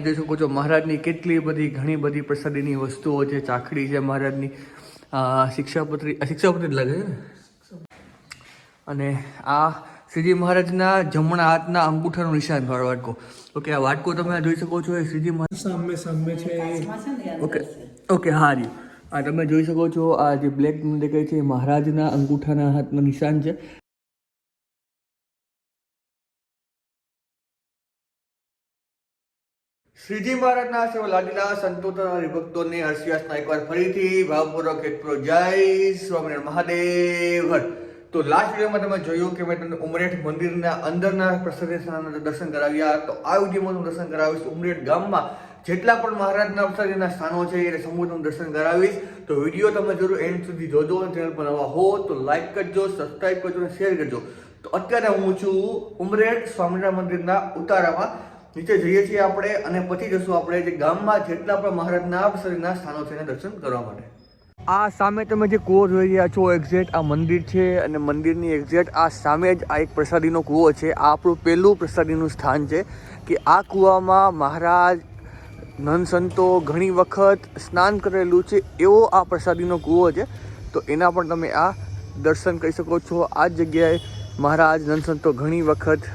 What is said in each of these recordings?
જોઈ શકો છો મહારાજની કેટલી બધી ઘણી બધી પ્રસાદીની વસ્તુઓ છે ચાખડી છે મહારાજની. શિક્ષાપત્રી શિક્ષાપત્રી જ લાગે છે ને? અને આ શ્રીજી મહારાજના જમણા હાથના અંગૂઠાનું નિશાન વાળો વાટકો ઓકે આ વાટકો તમે આ જોઈ શકો છો એ શ્રીજી મહારાજ સામે સામે છે. ઓકે ઓકે હા જી. આ તમે જોઈ શકો છો આ જે બ્લેક દેખાય છે મહારાજના અંગૂઠાના હાથના નિશાન છે. શ્રીજી મહારાજના સેવા લાગેલા સંતો તથા હરિભક્તોને હર્ષિયાસના એકવાર ફરીથી ભાવપૂર્વક એક જય સ્વામિનારાયણ મહાદેવ. તો લાસ્ટ વિડીયોમાં તમે જોયું કે મેં તમને ઉમરેઠ મંદિરના અંદરના પ્રસાદી સ્થાનના દર્શન કરાવ્યા. તો આ વિડીયોમાં હું દર્શન કરાવીશ ઉમરેઠ ગામમાં. જેટલા પણ મહારાજના પ્રસાદીના સ્થાનો છે એને સમૂહનું દર્શન કરાવીશ. તો વીડિયો તમે જરૂર એન્ડ સુધી જોજો અને ચેનલ પર નવા હો તો લાઈક કરજો સબસ્ક્રાઈબ કરજો અને શેર કરજો. તો અત્યારે હું છું ઉમરેઠ સ્વામિનારાયણ મંદિરના ઉતારામાં. નીચે જઈએ છીએ આપણે અને પછી જશું આપણે જે ગામમાં જેટલા પણ મહારાજના પ્રસાદીના સ્થાનો છે એને દર્શન કરવા માટે. આ સામે તમે જે કૂવો જોઈ રહ્યા છો એક્ઝેક્ટ આ મંદિર છે અને મંદિરની એક્ઝેક્ટ આ સામે જ આ એક પ્રસાદીનો કૂવો છે. આ આપણું પહેલું પ્રસાદીનું સ્થાન છે કે આ કૂવામાં મહારાજ સંતો ઘણી વખત સ્નાન કરેલું છે એવો આ પ્રસાદીનો કૂવો છે. તો એના પણ તમે આ દર્શન કરી શકો છો. આ જગ્યાએ મહારાજ સંતો ઘણી વખત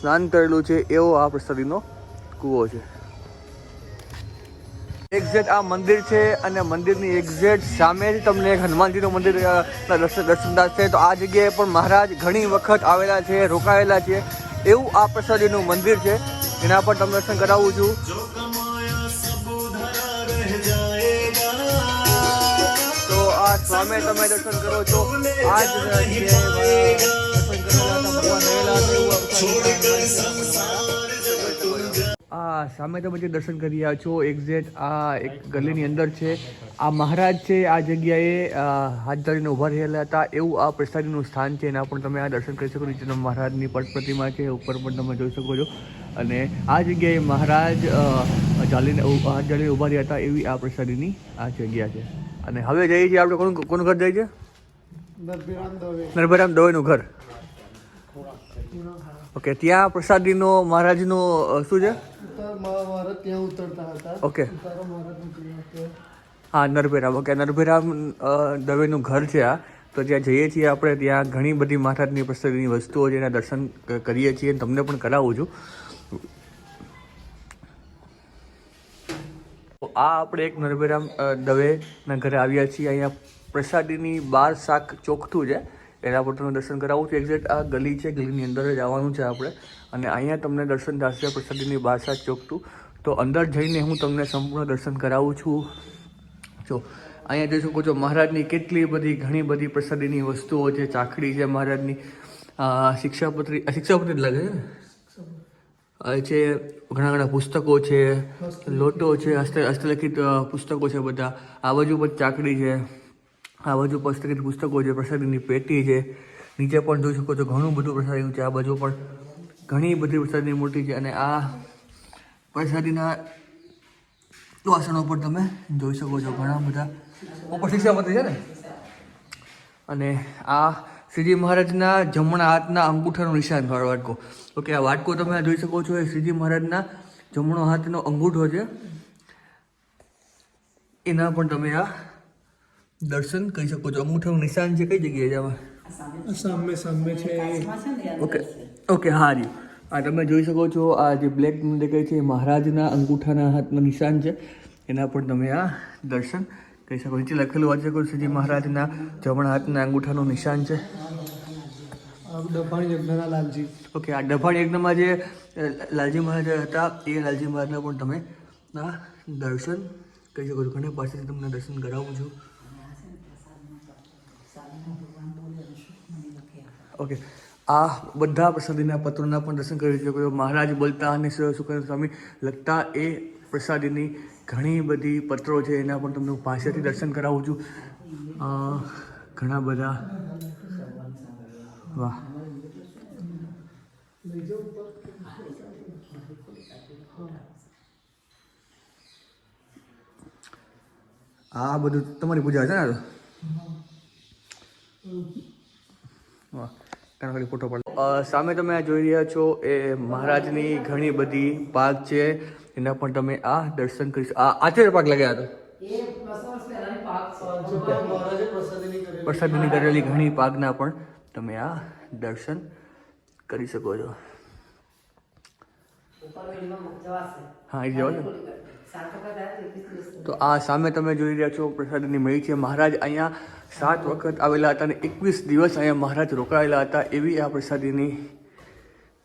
સ્નાન કરેલું છે એવો આ પ્રસાદીનો કૂવો છે. એક્ઝેક્ટ આ મંદિર છે અને મંદિરની એક્ઝેક્ટ સામે જ તમને એક હનુમાનજીનું મંદિર દર્શન થશે છે. તો આ જગ્યાએ પણ મહારાજ ઘણી વખત આવેલા છે, રોકાયેલા છે. એવું આ પ્રસાદીનું મંદિર છે. એના પર તમને દર્શન કરાવું છું. તો આ સ્વામે તમે દર્શન કરો છો. આ જ દર્શન કરેલા ભગવાન રહેલા હતા સામે તમે જે દર્શન કરી રહ્યા છો એક્ઝેક્ટ આ એક ગલીની અંદર છે. આ મહારાજ છે આ જગ્યાએ હાથ ધરીને ઊભા રહેલા હતા. એવું આ પ્રસાદીનું સ્થાન છે એના પણ તમે આ દર્શન કરી શકો. નીચે મહારાજની પટ પ્રતિમા છે ઉપર પણ તમે જોઈ શકો છો. અને આ જગ્યાએ મહારાજ ચાલીને હાથ ધરીને ઊભા રહ્યા હતા એવી આ પ્રસાદીની આ જગ્યા છે. અને હવે જઈએ છીએ આપણે કોનું કોનું ઘર જઈએ છે? નરભીરામ દવે. નરભરામ દવેનું ઘર. ઓકે ત્યાં પ્રસાદીનો મહારાજનો શું છે? ત્યાં ઉતરતા હતા. ઓકે. હા નરભેરામ. ઓકે નરભેરામ દવેનું ઘર છે આ. તો ત્યાં જઈએ છીએ આપણે ત્યાં ઘણી બધી મહારાજની પ્રસાદીની વસ્તુઓ છે એના દર્શન કરીએ છીએ. તમને પણ કરાવું છું. તો આ આપણે એક નરભેરામ દવેના ઘરે આવ્યા છીએ. અહીંયા પ્રસાદીની બાર શાક ચોખ્ઠું છે. એના પર દર્શન કરાવું. છું એક્ઝેક્ટ આ ગલી છે, ગલીની અંદર જ આવવાનું છે આપણે. અને અહીંયા તમને દર્શન થશે, પ્રસાદીની બાર ચોકતું. તો અંદર જઈને હું તમને સંપૂર્ણ દર્શન કરાવું છું. જો, અહીંયા જોઈ શકો છો, મહારાજની કેટલી બધી, ઘણી બધી પ્રસાદીની વસ્તુઓ છે, ચાખડી છે મહારાજની. શિક્ષાપત્રી શિક્ષાપત્રી લાગે છે ઘણા ઘણા પુસ્તકો છે, લોટો છે, હસ્ત, હસ્તલિખિત પુસ્તકો છે બધા. આ બાજુ પણ ચાકડી છે. આ બાજુ પર પુસ્તકો છે પ્રસાદીની પેટી છે, નીચે પણ જોઈ શકો છો ઘણું બધું પ્રસાદીનું છે. આ બાજુ પણ ઘણી બધી પ્રસાદીની મૂર્તિ છે અને આ પ્રસાદીના વાસણો પર તમે જોઈ શકો છો ઘણા બધા. ઉપર શિક્ષાપત્રી છે ને? અને આ શ્રીજી મહારાજના જમણા હાથના અંગૂઠાનું નિશાન વાટકો. ઓકે, આ વાટકો તમે આ જોઈ શકો છો, એ શ્રીજી મહારાજના જમણો હાથનો અંગૂઠો છે. એના પણ તમે આ દર્શન કરી શકો છો. અંગૂઠાનું નિશાન છે કઈ જગ્યાએ જવા? સામે સામે છે. ઓકે ઓકે હા જી. આ તમે જોઈ શકો છો આ જે બ્લેક દેખાય છે મહારાજના અંગૂઠાના હાથમાં નિશાન છે. એના પણ તમે આ દર્શન કહી શકો. નીચે લખેલું વાંચી શકો શ્રીજી મહારાજના જમણા હાથના અંગૂઠાનું નિશાન છે. ડભાણ યજ્ઞના લાલજી. ઓકે આ ડભાણ યજ્ઞમાં જે લાલજી મહારાજ હતા એ લાલજી મહારાજના પણ તમે આ દર્શન કહી શકો છો. ઘણા પાસેથી તમને દર્શન કરાવું છું. ઓકે આ બધા પ્રસાદીના પત્રોના પણ દર્શન કરી શકો મહારાજ બોલતા અને સુખેન્દ્ર સ્વામી લખતા એ પ્રસાદીની ઘણી બધી પત્રો છે. એના પણ તમને હું પાસેથી દર્શન કરાવું છું. ઘણા બધા. વાહ. આ બધું તમારી પૂજા છે ને આ વાહ ફોટો પડે. સામે તમે આ જોઈ રહ્યા છો એ મહારાજની ઘણી બધી પાક છે. એના પણ તમે આ દર્શન કરી આ આચાર્ય પાક લગ્યા હતા. પ્રસાદીની કરેલી ઘણી પાકના પણ તમે આ દર્શન કરી શકો છો. હા, એ જવા તો આ સામે તમે જોઈ રહ્યા છો પ્રસાદની મળી છે. મહારાજ અહીંયા સાત વખત આવેલા હતા અને એકવીસ દિવસ અહીંયા મહારાજ રોકાયેલા હતા એવી આ પ્રસાદીની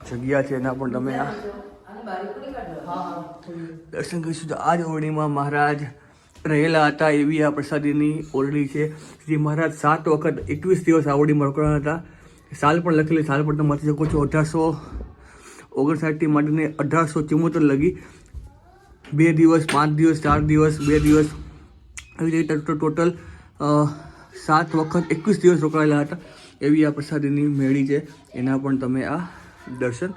જગ્યા છે. એના પણ તમે આ દર્શન કરીશું. તો આ જ ઓરણીમાં મહારાજ રહેલા હતા એવી આ પ્રસાદીની ઓરણી છે. શ્રી મહારાજ સાત વખત એકવીસ દિવસ આ ઓરડીમાં રોકાણા હતા. સાલ પણ લખેલી સાલ પણ તમે વાંચી શકો છો. અઢારસો ઓગણસાઠથી માંડીને અઢારસો ચુમ્મોતેર લગી બે દિવસ, પાંચ દિવસ, ચાર દિવસ, બે દિવસ. આવી રીતે ટોટલ સાત વખત, એકવીસ દિવસ રોકાયેલા હતા એવી આ પ્રસાદીની મેળી છે. એના પણ તમે આ દર્શન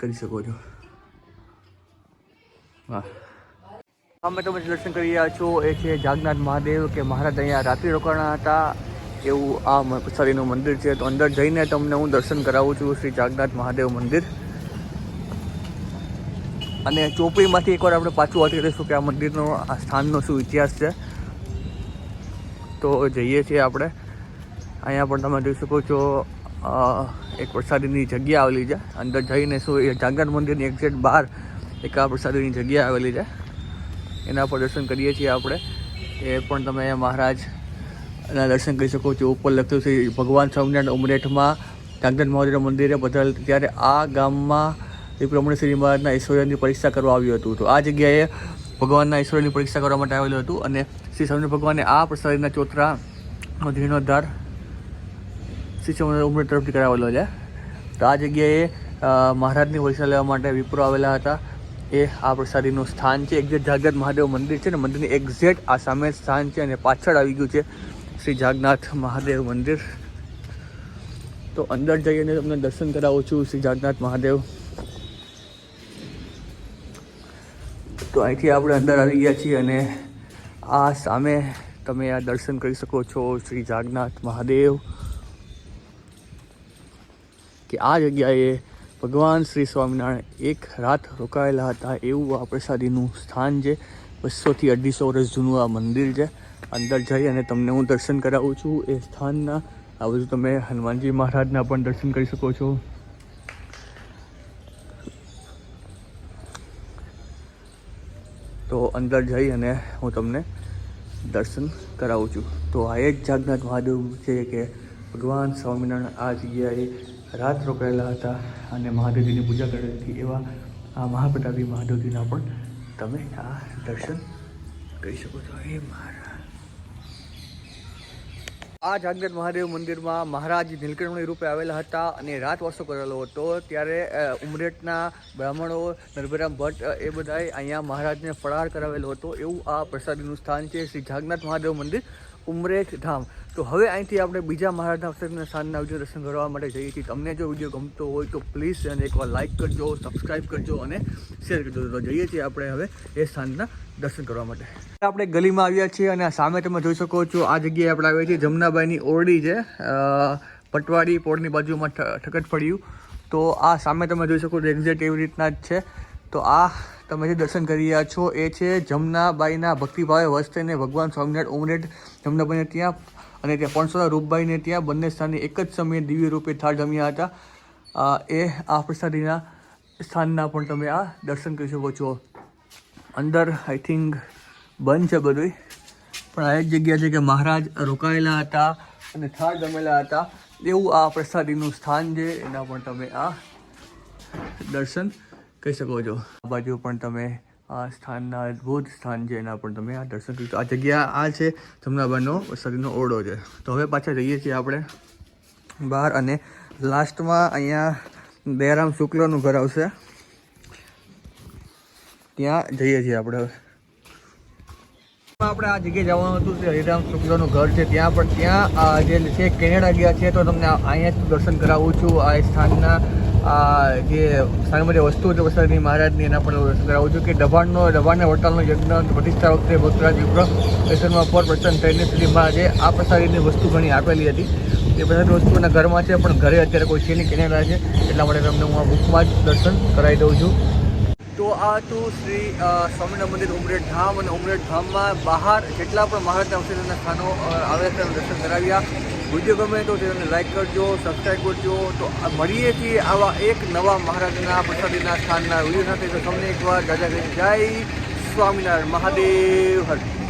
કરી શકો છો. વાહ. અમે તમે દર્શન કરી રહ્યા છો. એ છે જાગનાથ મહાદેવ કે મહારાજ અહીંયા રાત્રિ રોકાણા હતા. એવું આ પ્રસાદીનું મંદિર છે. તો અંદર જઈને તમને હું દર્શન કરાવું છું. શ્રી જાગનાથ મહાદેવ મંદિર. અને ચોપડીમાંથી એકવાર આપણે પાછું વાત કરીશું કે આ મંદિરનો, આ સ્થાનનો શું ઇતિહાસ છે. તો જઈએ છીએ આપણે. અહીંયા પણ તમે જોઈ શકો છો એક પ્રસાદીની જગ્યા આવેલી છે. અંદર જઈને શું એ જાગનાથ મંદિરની એક્ઝેક્ટ બહાર એક આ પ્રસાદીની જગ્યા આવેલી છે. એના પર દર્શન કરીએ છીએ આપણે. એ પણ તમે મહારાજ ના દર્શન કરી શકો છો. ઉપર લખ્યું છે, ભગવાન સ્વામિનારાયણ ઉમરેઠમાં જાગર મહાદેવ મંદિરે બદલ. ત્યારે આ ગામમાં એ પ્રમાણે શ્રી મહારાજના ઈશ્વરની પરીક્ષા કરવા આવ્યું હતું તો આ જગ્યાએ ભગવાનના ઈશ્વરની પરીક્ષા કરવા માટે આવેલું હતું અને શ્રી સ્વામિનારાયણ ભગવાને આ પ્રસાદીના ચોતરાનો જીર્ણોદ્ધાર શ્રી સ્વામિનારાયણ ઉમર તરફથી કરાવેલો છે. તો આ જગ્યાએ મહારાજની પરીક્ષા લેવા માટે વિપ્રો આવેલા હતા. એ આ પ્રસાદીનું સ્થાન છે. એક્ઝેક્ટ જાગનાથ મહાદેવ મંદિર છે ને મંદિરની એક્ઝેક્ટ આ સામે સ્થાન છે અને પાછળ આવી ગયું છે શ્રી જાગનાથ મહાદેવ મંદિર. તો અંદર જઈને તમને દર્શન કરાવું છું શ્રી જાગનાથ મહાદેવ. તો અહીંથી આપણે અંદર આવી ગયા છીએ અને આ સામે તમે આ દર્શન કરી શકો છો શ્રી જાગનાથ મહાદેવ. કે આ જગ્યાએ ભગવાન શ્રી સ્વામિનારાયણ એક રાત રોકાયેલા હતા એવું આ પ્રસાદીનું સ્થાન છે. બસોથી અઢીસો વર્ષ જૂનું આ મંદિર છે. અંદર જઈ અને તમને હું દર્શન કરાવું છું એ સ્થાનના. આ બધું તમે હનુમાનજી મહારાજના પણ દર્શન કરી શકો છો. તો અંદર જઈ અને હું તમને દર્શન કરાવું છું. તો આ એક જાગનાથ મહાદેવ છે કે ભગવાન સ્વામિનારાયણ આ જગ્યાએ રાત રોકાયેલા હતા અને મહાદેવજીની પૂજા કરેલી હતી એવા આ મહાપ્રતાપી મહાદેવજીના પણ તમે આ દર્શન કરી શકો છો. એ મહારાજ. આ જાગનાથ મહાદેવ મંદિરમાં મહારાજ નીલકંઠમણી રૂપે આવેલા હતા અને રાતવાસો કરેલો હતો. ત્યારે ઉમરેટના બ્રાહ્મણો, નરભરામ ભટ્ટ એ બધાએ અહીંયા મહારાજને ફળાર કરાવેલો હતો. એવું આ પ્રસાદીનું સ્થાન છે શ્રી જાગનાથ મહાદેવ મંદિર. ઉમરેઠ ધામ. તો હવે અહીંથી આપણે બીજા મહારાજના પ્રસાદના સ્થાનના વીડિયો દર્શન કરવા માટે જઈએ છીએ. તમને જો વીડિયો ગમતો હોય તો પ્લીઝ અને એકવાર લાઇક કરજો સબસ્ક્રાઈબ કરજો અને શેર કરજો. તો જઈએ છીએ આપણે હવે એ સ્થાનના દર્શન કરવા માટે. આપણે ગલીમાં આવ્યા છીએ અને સામે તમે જોઈ શકો છો, આ જગ્યાએ આપણે આવ્યા છીએ. જમનાબાઈની ઓરડી છે. પટવાડી પોળની બાજુમાં ઠકટ પડ્યું. તો આ સામે તમે જોઈ શકો છો એક્ઝેક્ટ એવી રીતના જ છે. તો આ તમે જે દર્શન કરી રહ્યા છો, એ છે જમનાબાઈના ભક્તિભાવે વસ્ત થઈને ભગવાન સ્વામિનારાયણ ઉમરેઠ જમનાબાઈને ત્યાં અને ત્યાં પણસોડા રૂપબાઈને ત્યાં બંને સ્થાને એક જ સમયે દિવ્ય રૂપે થાળ જમ્યા હતા. એ આ પ્રસાદીના સ્થાનના પણ તમે આ દર્શન કરી શકો છો. અંદર આઈ થિંક બંધ છે બધું પણ આ એક જગ્યા છે કે મહારાજ રોકાયેલા હતા અને થાળ જમેલા હતા. એવું આ પ્રસાદીનું સ્થાન છે. એના પણ તમે આ દર્શન કરી શકો છો. આ બાજુ પણ તમે આ સ્થાનના અદ્ભુત સ્થાન છે, એના પણ તમે આ દર્શન કરી આ જગ્યા આ છે જમનાબાઈનો પ્રસાદીનો ઓરડો છે. તો હવે પાછા જઈએ છીએ આપણે બહાર અને લાસ્ટમાં અહીંયા દયારામ શુક્લનું ઘર આવશે. ત્યાં જઈએ છીએ આપણે આપણે આ જગ્યાએ જવાનું હતું તે હરિરામ શુક્લનું ઘર છે, ત્યાં પણ ત્યાં જે છે કેનેડા ગયા છે, તો તમને અહીંયા દર્શન કરાવું છું. આ સ્થાનના આ જે સ્થાનમાં વસ્તુ એટલે છે મહારાજની, એના પણ કરાવું છું કે દબાણનો, દબાણને વટાલનો યજ્ઞ પ્રતિષ્ઠા વખતે ભક્તરાજ વિગ્રહ સ્ટેશનમાં પર પ્રસન્ન થઈને શ્રી મહારાજે આ પ્રસાદીની વસ્તુ ઘણી આપેલી હતી. એ બધા વસ્તુઓના ઘરમાં છે, પણ ઘરે અત્યારે કોઈ છે નહીં, કેનેડા છે, એટલા માટે તમને હું આ બુકમાં જ દર્શન કરાવી દઉં છું. તો આ હતું શ્રી સ્વામિનારાયણ મંદિર ઉમરેઠ ધામ, અને ઉમરેઠ ધામમાં બહાર જેટલા પણ મહારાજના અવશેષોના સ્થાનો છે એના દર્શન કરાવ્યા. વીડિયો ગમે તો તેને લાઇક કરજો સબસ્ક્રાઈબ કરજો. તો મળીએ છીએ આવા એક નવા મહારાજના પ્રસાદીના સ્થાનના વીડિયો સાથે. તો તમને એકવાર કરી જય સ્વામિનારાયણ મહાદેવ. હર